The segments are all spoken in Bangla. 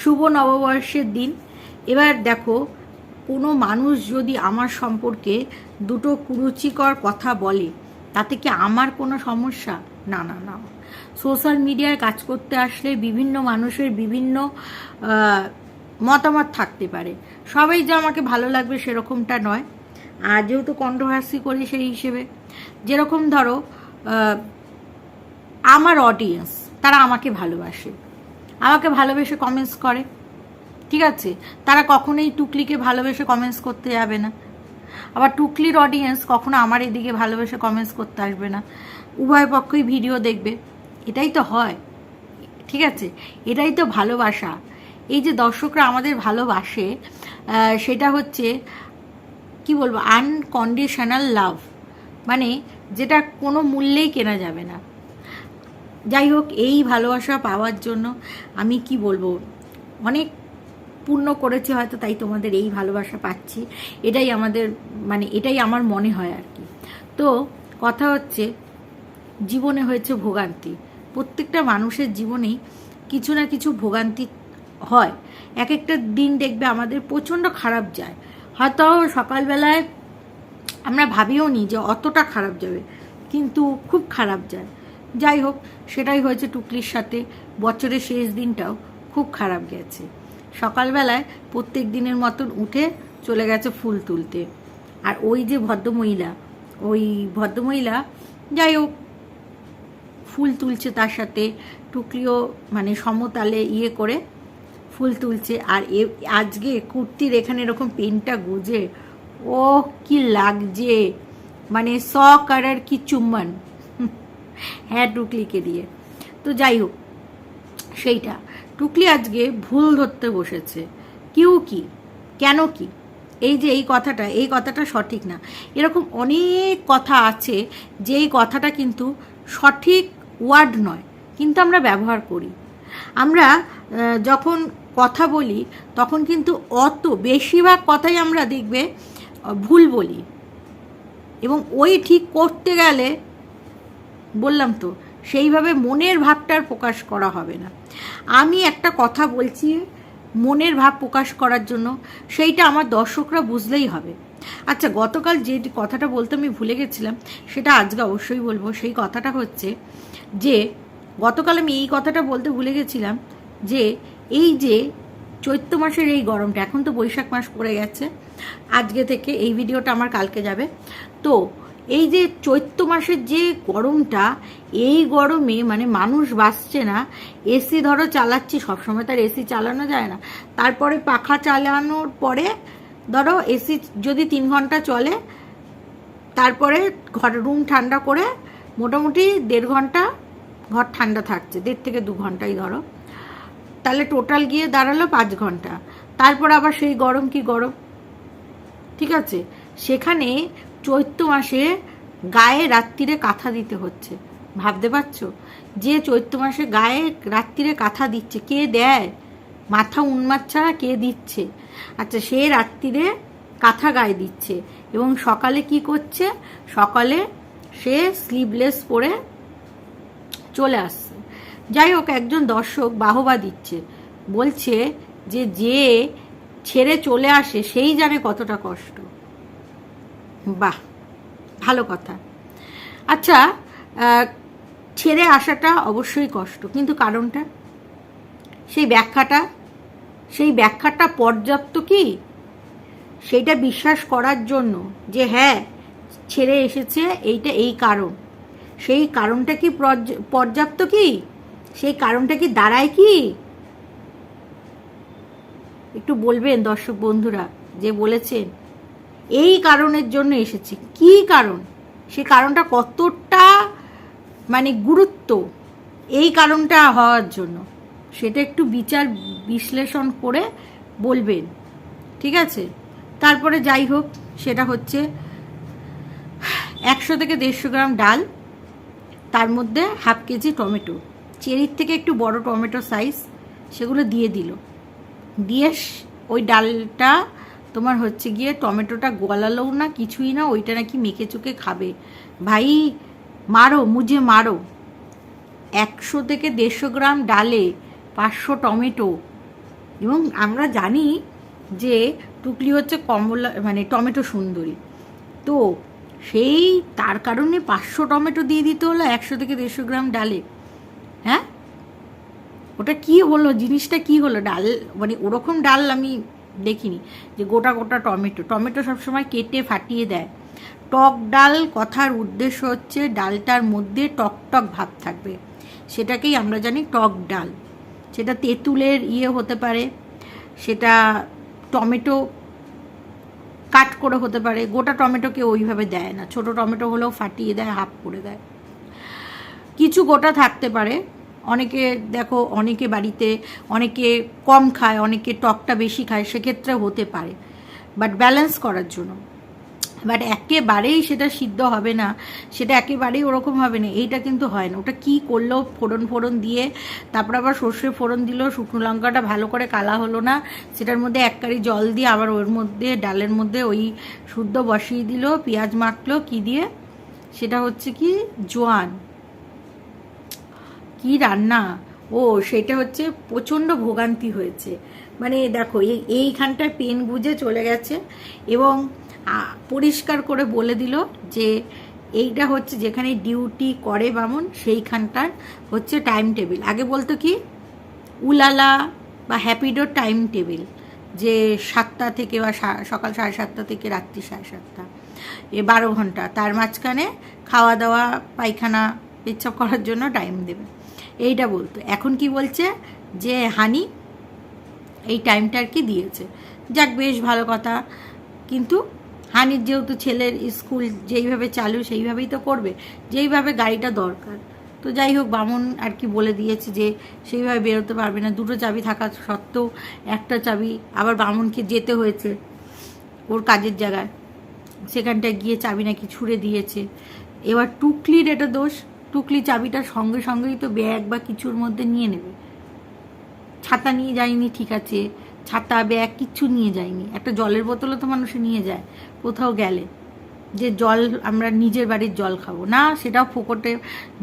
শুভ নববর্ষের দিন। এবার দেখো, কোনো মানুষ যদি আমার সম্পর্কে দুটো কুরুচিকর কথা বলে, তাতে কি আমার কোনো সমস্যা? না না না। সোশ্যাল মিডিয়ায় কাজ করতে আসলে বিভিন্ন মানুষের বিভিন্ন মতামত থাকতে পারে। সবাই যে আমাকে ভালো লাগবে সেরকমটা নয়। আর যেহেতু কন্ট্রোভার্সি করি সেই হিসেবে। যেরকম ধরো আমার অডিয়েন্স তারা আমাকে ভালোবাসে। আমাকে ভালোবেসে কমেন্টস করে। ঠিক আছে? তারা কখনোই টুকলিকে ভালোবেসে কমেন্টস করতে যাবে না। আবার টুকলির অডিয়েন্স কখনো আমার এদিকে ভালোবেসে কমেন্টস করতে আসবে না। উভয় পক্ষই ভিডিও দেখবে। এটাই তো হয়। ঠিক আছে? এটাই তো ভালোবাসা। এই যে দর্শকরা আমাদের ভালোবাসে সেটা হচ্ছে, কি বলব আনকন্ডিশনাল লাভ মানে যেটা কোনো মূল্যেই কেনা যাবে না। যাই হোক, এই ভালোবাসা পাওয়ার জন্য আমি কি বলব? অনেক পূর্ণ করেছি হয়তো, তাই তোমাদের এই ভালোবাসা পাচ্ছি। এটাই আমাদের মানে এটাই আমার মনে হয় আর কি। তো কথা হচ্ছে, জীবনে হয়েছে ভোগান্তি। প্রত্যেকটা মানুষের জীবনেই কিছু না কিছু ভোগান্তি হয়। এক একটা দিন দেখবে আমাদের প্রচণ্ড খারাপ যায়। হয়তো সকালবেলায় আমরা ভাবিও নি যে অতটা খারাপ যাবে, কিন্তু খুব খারাপ যায়। যাই হোক, সেটাই হয়েছে টুকলির সাথে। বছরের শেষ দিনটাও খুব খারাপ গেছে। সকালবেলায় প্রত্যেক দিনের মতন উঠে চলে গেছে ফুল তুলতে। আর ওই যে ভদ্রমহিলা, ওই ভদ্রমহিলা, যাই হোক, ফুল তুলছে তার সাথে, টুকলিও মানে সমতালে ইয়ে করে ফুল তুলছে। আর এ, আজকে কুর্তির এখানে এরকম পেনটা গুজে ও কি লাগছে! মানে স কারার কি চুম্বন। হ্যাঁ টুকলিকে দিয়ে। তো যাই হোক, সেইটা। টুকলি আজকে ভুল ধরতে বসেছে। কিউ কি? কেন কি? এই যে এই কথাটা এই কথাটা সঠিক না। এরকম অনেক কথা আছে, যে এই কথাটা কিন্তু সঠিক ওয়ার্ড নয়, কিন্তু আমরা ব্যবহার করি। আমরা যখন কথা বলি, তখন কিন্তু অত বেশিরভাগ কথাই আমরা দেখবে ভুল বলি। এবং ওই ঠিক করতে গেলে বললাম তো, সেইভাবে মনের ভাবটার প্রকাশ করা হবে না। আমি একটা কথা বলছি মনের ভাব প্রকাশ করার জন্য, সেইটা আমার দর্শকরা বুঝলেই হবে। আচ্ছা গতকাল যে কথাটা বলতে আমি ভুলে গেছিলাম, সেটা আজকে অবশ্যই বলব। সেই কথাটা হচ্ছে যে, গতকাল আমি এই কথাটা বলতে ভুলে গেছিলাম যে, এই যে চৈত্র মাসের এই গরমটা, এখন তো বৈশাখ মাস পড়ে গেছে, আজকে থেকে এই ভিডিওটা আমার কালকে যাবে। তো এই যে চৈত্র মাসের যে গরমটা, এই গরমে মানে মানুষ বাঁচছে না এসি ধরো চালাচ্ছি, সবসময় তার এসি চালানো যায় না। তারপরে পাখা চালানোর পরে ধরো এসি যদি তিন ঘণ্টা চলে, তারপরে ঘর রুম ঠান্ডা করে মোটামুটি দেড় ঘণ্টা ঘর ঠান্ডা থাকছে, দেড় থেকে দু ঘন্টাই ধরো। তাহলে টোটাল গিয়ে দাঁড়াল পাঁচ ঘণ্টা। তারপর আবার সেই গরম কি গরম? ঠিক আছে? সেখানে চৈত্র মাসে গায়ে রাত্রিরে কাঁথা দিতে হচ্ছে। ভাবতে পারছ? যে চৈত্র মাসে গায়ে রাত্রিরে কাঁথা দিচ্ছে, কে দেয়? মাথা উন্মাদ ছাড়া কে দিচ্ছে? আচ্ছা সে রাত্রিরে কাঁথা গায়ে দিচ্ছে এবং সকালে কি করছে? সকালে সে স্লিভলেস পরে চলে আসছে। যাই হোক, একজন দর্শক বাহবা দিচ্ছে। বলছে যে যে ছেড়ে চলে আসে, সেই জানে কতটা কষ্ট। বাহ, ভালো কথা। আচ্ছা ছেড়ে আসাটা অবশ্যই কষ্ট, কিন্তু কারণটা? সেই ব্যাখ্যাটা? সেই ব্যাখ্যাটা পর্যাপ্ত কি? সেইটা বিশ্বাস করার জন্য যে হ্যাঁ ছেড়ে এসেছে, এইটা এই কারণ। সেই কারণটা কি পর্যাপ্ত কি? সেই কারণটা কি দাঁড়ায় কি? একটু বলবেন দর্শক বন্ধুরা, যে বলেছেন এই কারণের জন্য এসেছি। কি কারণ? সে কারণটা কতটা মানে গুরুত্ব? এই কারণটা হওয়ার জন্য। সেটা একটু বিচার, বিশ্লেষণ করে বলবেন। ঠিক আছে? তারপরে যাই হোক, সেটা হচ্ছে একশো থেকে দেড়শো গ্রাম ডাল, তার মধ্যে হাফ কেজি টমেটো। চেরির থেকে একটু বড় টমেটো সাইজ, সেগুলো দিয়ে দিল। দিয়ে ওই ডালটা তোমার হচ্ছে গিয়ে টমেটোটা গলালোও না, কিছুই না, ওইটা নাকি মেখে চুকে খাবে। ভাই, মারো মুঝে মারো। একশো থেকে দেড়শো গ্রাম ডালে পাঁচশো টমেটো। এবং আমরা জানি যে টুকলি হচ্ছে কমলা মানে টমেটো সুন্দরী। তো সেই, তার কারণে পাঁচশো টমেটো দিয়ে দিতে হলো একশো থেকে দেড়শো গ্রাম ডালে। হ্যাঁ? ওটা কি হলো? জিনিসটা কি হলো? ডাল মানে ওরকম ডাল আমি দেখিনি যে গোটা গোটা টমেটো। টমেটো সবসময় কেটে ফাটিয়ে দেয়। টক ডাল কথার উদ্দেশ্য হচ্ছে ডালটার মধ্যে টক টক ভাব থাকবে। সেটাকেই আমরা জানি টক ডাল। সেটা তেঁতুলের ইয়ে হতে পারে, সেটা টমেটো কাট করে হতে পারে। গোটা টমেটোকে ওইভাবে দেয় না। ছোট টমেটো হলেও ফাটিয়ে দেয়, হাফ করে দেয়। কিছু গোটা থাকতে পারে। অনেকে দেখো, অনেকে বাড়িতে অনেকে কম খায়, অনেকে টকটা বেশি খায়, সেক্ষেত্রে হতে পারে। বাট ব্যালেন্স করার জন্য। বাট একেবারেই সেটা সিদ্ধ হবে না, সেটা একেবারেই ওরকম হবে না, এইটা কিন্তু হয় না। ওটা কি করল, ফোড়ন ফোড়ন দিয়ে, তারপর আবার সর্ষে ফোড়ন দিল, শুকনো লঙ্কাটা ভালো করে কালা হলো না, সেটার মধ্যে এক কারি জল দিয়ে আবার ওর মধ্যে, ডালের মধ্যে ওই শুদ্ধ বসিয়ে দিল, পেঁয়াজ মাখলো, কি দিয়ে? সেটা হচ্ছে কি? জোয়ান। কি রান্না? ও, সেটা হচ্ছে প্রচণ্ড ভোগান্তি হয়েছে। মানে দেখো, এই, এইখানটায় পেন গুজে চলে গেছে এবং পরিষ্কার করে বলে দিল যে, এইটা হচ্ছে যেখানে ডিউটি করে বামন, সেইখানটার হচ্ছে টাইম টেবিল আগে বলতো কি? উলালা বা হ্যাপিডোর টাইম টেবিল যে সাতটা থেকে বা সকাল সাড়ে সাতটা থেকে রাত্রি সাড়ে সাতটা, এ বারো ঘণ্টা। তার মাঝখানে খাওয়া দাওয়া, পায়খানা পেচ্ছাপ করার জন্য টাইম দেবে। এইটা বলতো। এখন কি বলছে যে, হানি, এই টাইমটা আর কি দিয়েছে। যাক, বেশ ভালো কথা। কিন্তু হানির যেহেতু ছেলের স্কুল যেইভাবে চালু, সেইভাবেই তো করবে। যেইভাবে গাড়িটা দরকার। তো যাই হোক, বামন আর কি বলে দিয়েছে যে, সেইভাবে বেরোতে পারবে না। দুটো চাবি থাকা সত্ত্বেও একটা চাবি আবার বামনকে যেতে হয়েছে ওর কাজের জায়গায়। সেখানটায় গিয়ে চাবি নাকি ছুঁড়ে দিয়েছে। এবার টুকলির এটা দোষ। টুকলি চাবিটা সঙ্গে সঙ্গেই তো ব্যাগ বা কিছুর মধ্যে নিয়ে নেবে। ছাতা নিয়ে যায়নি, ঠিক আছে। ছাতা, ব্যাগ কিচ্ছু নিয়ে যায়নি। একটা জলের বোতলও তো মানুষ নিয়ে যায়, কোথাও গেলে। যে জল, আমরা নিজের বাড়ির জল খাব। না, সেটাও ফোকটে,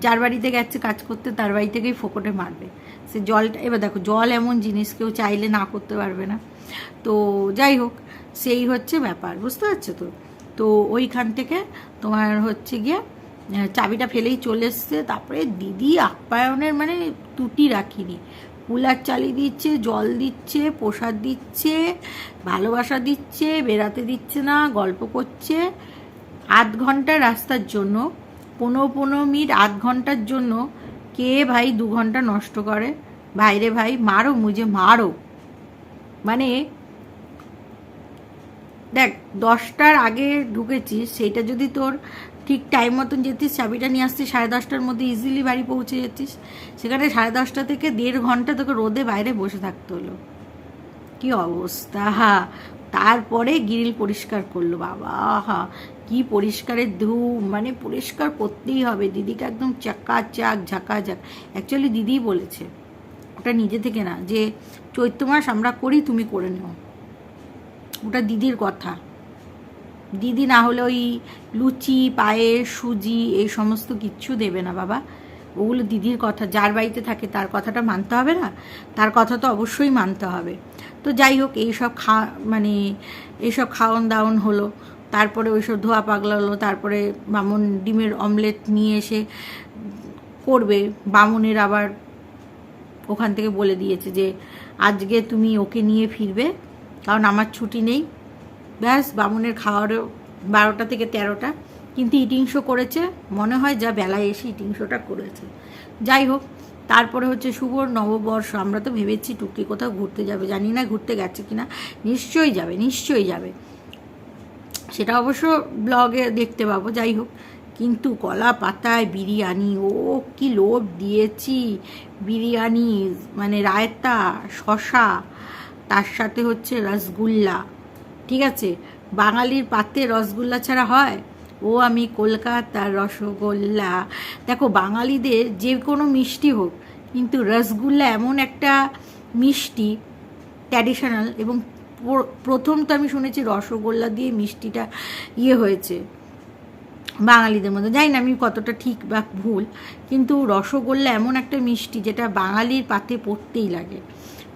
যার বাড়িতে গেছে কাজ করতে, তার বাড়ি থেকেই ফোকটে মারবে। সে জলটা, এবার দেখো, জল এমন জিনিস, কেউ চাইলে না করতে পারবে না। তো যাই হোক, সেই হচ্ছে ব্যাপার, বুঝতে পারছ তো? তো ওইখান থেকে তোমার হচ্ছে গিয়ে চাবিটা ফেলেই চলে এসছে। তারপরে দিদি আপ্যায়নের মানে ত্রুটি রাখিনি। কুলার চালিয়ে দিচ্ছে, জল দিচ্ছে, প্রসাদ দিচ্ছে, ভালোবাসা দিচ্ছে, বেড়াতে দিচ্ছে না, গল্প করছে। আধ ঘণ্টা রাস্তার জন্য, পনেরো পনেরো মিনিট আধ ঘণ্টার জন্য কে ভাই দু ঘণ্টা নষ্ট করে? ভাইরে ভাই, মারো মুঝে মারো। মানে দেখ, দশটার আগে ঢুকেছিস, সেইটা যদি তোর ঠিক টাইম মতন যেতিস, চাবিটা নিয়ে আসতিস, সাড়ে দশটার মধ্যে ইজিলি বাড়ি পৌঁছে যেতিস। সেখানে সাড়ে দশটা থেকে দেড় ঘণ্টা তোকে রোদে বাইরে বসে থাকতে হলো। কি অবস্থা? তারপরে গিরিল পরিষ্কার করল, বাবা, হা, কি পরিষ্কারের ধূম মানে পরিষ্কার করতেই হবে। দিদিকে একদম চাকা চাক ঝাঁকা ঝাক অ্যাকচুয়ালি দিদিই বলেছে, ওটা নিজে থেকে না, যে চৈত্র মাস আমরা করি, তুমি করে নাও। ওটা দিদির কথা। দিদি না হলে ওই লুচি, পায়েস, সুজি, এই সমস্ত কিচ্ছু দেবে না বাবা। ওগুলো দিদির কথা, যার বাড়িতে থাকে তার কথাটা মানতে হবে না? তার কথা তো অবশ্যই মানতে হবে। তো যাই হোক এইসব খা মানে এইসব খাওয়ন দাওয়ন হলো। তারপরে ওইসব ধোয়া পাগলা হলো, তারপরে বামুন ডিমের অমলেট নিয়ে এসে করবে। বামুনের আবার ওখান থেকে বলে দিয়েছে যে, আজকে তুমি ওকে নিয়ে ফিরবে, কারণ আমার ছুটি নেই। ব্যাস, বামুনের খাওয়ারও বারোটা থেকে তেরোটা। কিন্তু ইটিং শো করেছে, মনে হয় যা বেলায় এসে ইটিং শোটা করেছে। যাই হোক, তারপরে হচ্ছে শুভ নববর্ষ আমরা তো ভেবেছি টুকটি কোথাও ঘুরতে যাবে। জানি না ঘুরতে গেছে কিনা, নিশ্চয়ই যাবে নিশ্চয়ই যাবে। সেটা অবশ্য ব্লগে দেখতে পাবো, যাই হোক। কিন্তু কলা পাতায় বিরিয়ানি, ও কি লোভ দিয়েছি। বিরিয়ানি মানে রায়তা শশা তার সাথে হচ্ছে রসগুল্লা। ঠিক আছে? বাঙালির পাতে রসগোল্লা ছাড়া হয়? ও আমি কলকাতার রসগোল্লা। দেখো, বাঙালিদের যে কোনো মিষ্টি হোক, কিন্তু রসগোল্লা এমন একটা মিষ্টি ট্র্যাডিশনাল এবং প্রথম তো আমি শুনেছি রসগোল্লা দিয়ে মিষ্টিটা ইয়ে হয়েছে বাঙালিদের মধ্যে। জানি না আমি কতটা ঠিক বা ভুল, কিন্তু রসগোল্লা এমন একটা মিষ্টি যেটা বাঙালির পাতে পড়তেই লাগে।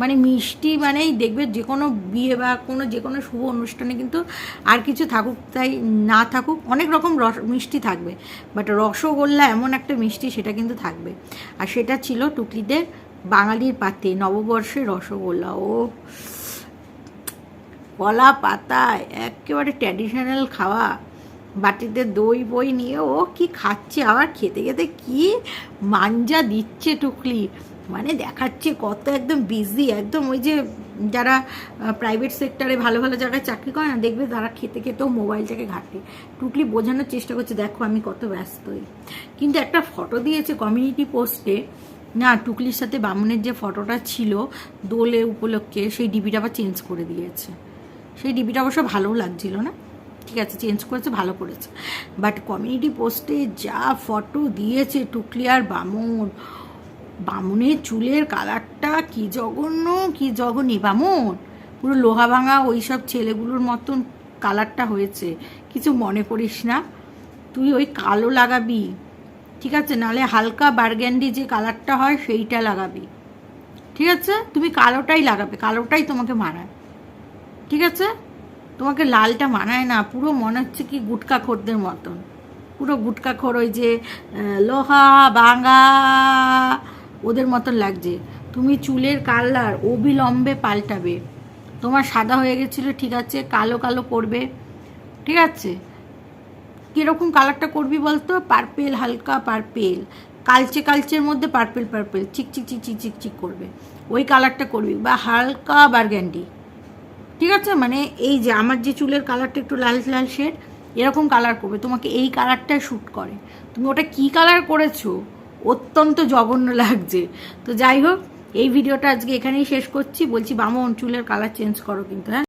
মানে মিষ্টি মানেই দেখবে যে কোনো বিয়ে বা কোনো যে কোনো শুভ অনুষ্ঠানে কিন্তু আর কিছু থাকুক, তাই না থাকুক, অনেক রকম রস, মিষ্টি থাকবে। বাট রসগোল্লা এমন একটা মিষ্টি সেটা কিন্তু থাকবে। আর সেটা ছিল টুকলিদের বাঙালির পাতে নববর্ষে রসগোল্লা। ও কলা পাতায় একেবারে ট্র্যাডিশনাল খাওয়া। বাটিতে দই, বই নিয়ে ও কি খাচ্ছে, আবার খেতে খেতে কি মাঞ্জা দিচ্ছে টুকলি। মানে দেখাচ্ছে কত একদম বিজি একদম ওই যে যারা প্রাইভেট সেক্টরে ভালো ভালো জায়গায় চাকরি করে না, দেখবে তারা খেতে খেতেও মোবাইলটাকে ঘাটে টুকলি বোঝানোর চেষ্টা করছে, দেখো আমি কত ব্যস্তই। কিন্তু একটা ফটো দিয়েছে কমিউনিটি পোস্টে না, টুকলির সাথে বামুনের যে ফটোটা ছিল, দোলে উপলক্ষে, সেই ডিবিটা আবার চেঞ্জ করে দিয়েছে। সেই ডিবিটা অবশ্য ভালোও লাগছিল না? ঠিক আছে চেঞ্জ করেছে, ভালো করেছে। বাট কমিউনিটি পোস্টে যা ফটো দিয়েছে টুকলি আর বামুন বামুনের চুলের কালারটা কি জঘন্য, কি জঘনি বামুন। পুরো লোহা ভাঙা ওই সব ছেলেগুলোর মতন কালারটা হয়েছে। কিছু মনে করিস না। তুই ওই কালো লাগাবি, ঠিক আছে? নালে হালকা বার্গ্যান্ডি যে কালারটা হয় সেইটা লাগাবি। ঠিক আছে? তুমি কালোটাই লাগাবে, কালোটাই তোমাকে মানায়। ঠিক আছে? তোমাকে লালটা মানায় না, পুরো মনে হচ্ছে কি গুটকা খোরদের মতন। পুরো গুটকা খোর ওই যে লোহা ভাঙা ওদের মতন লাগছে। তুমি চুলের কালার অবিলম্বে পাল্টাবে। তোমার সাদা হয়ে গেছিল, ঠিক আছে, কালো কালো করবে ঠিক আছে? কীরকম কালারটা করবি বলতো? পার্পেল হালকা পার্পেল কালচে কালচের মধ্যে পার্পেল পার্পেল চিক চিক চিক চিক চিক চিক করবে। ওই কালারটা করবি বা হালকা বার্গ্যান্ডি ঠিক আছে? মানে এই যে আমার যে চুলের কালারটা একটু লাল লাল শেড এরকম কালার করবে। তোমাকে এই কালারটা শ্যুট করে। তুমি ওটা কি কালার করেছ? অত্যন্ত জঘন্য লাগছে। তো যাই হোক, এই ভিডিওটা আজকে এখানেই শেষ করছি। বলছি, বামন, চুলের কালার চেঞ্জ করো কিন্তু হ্যাঁ?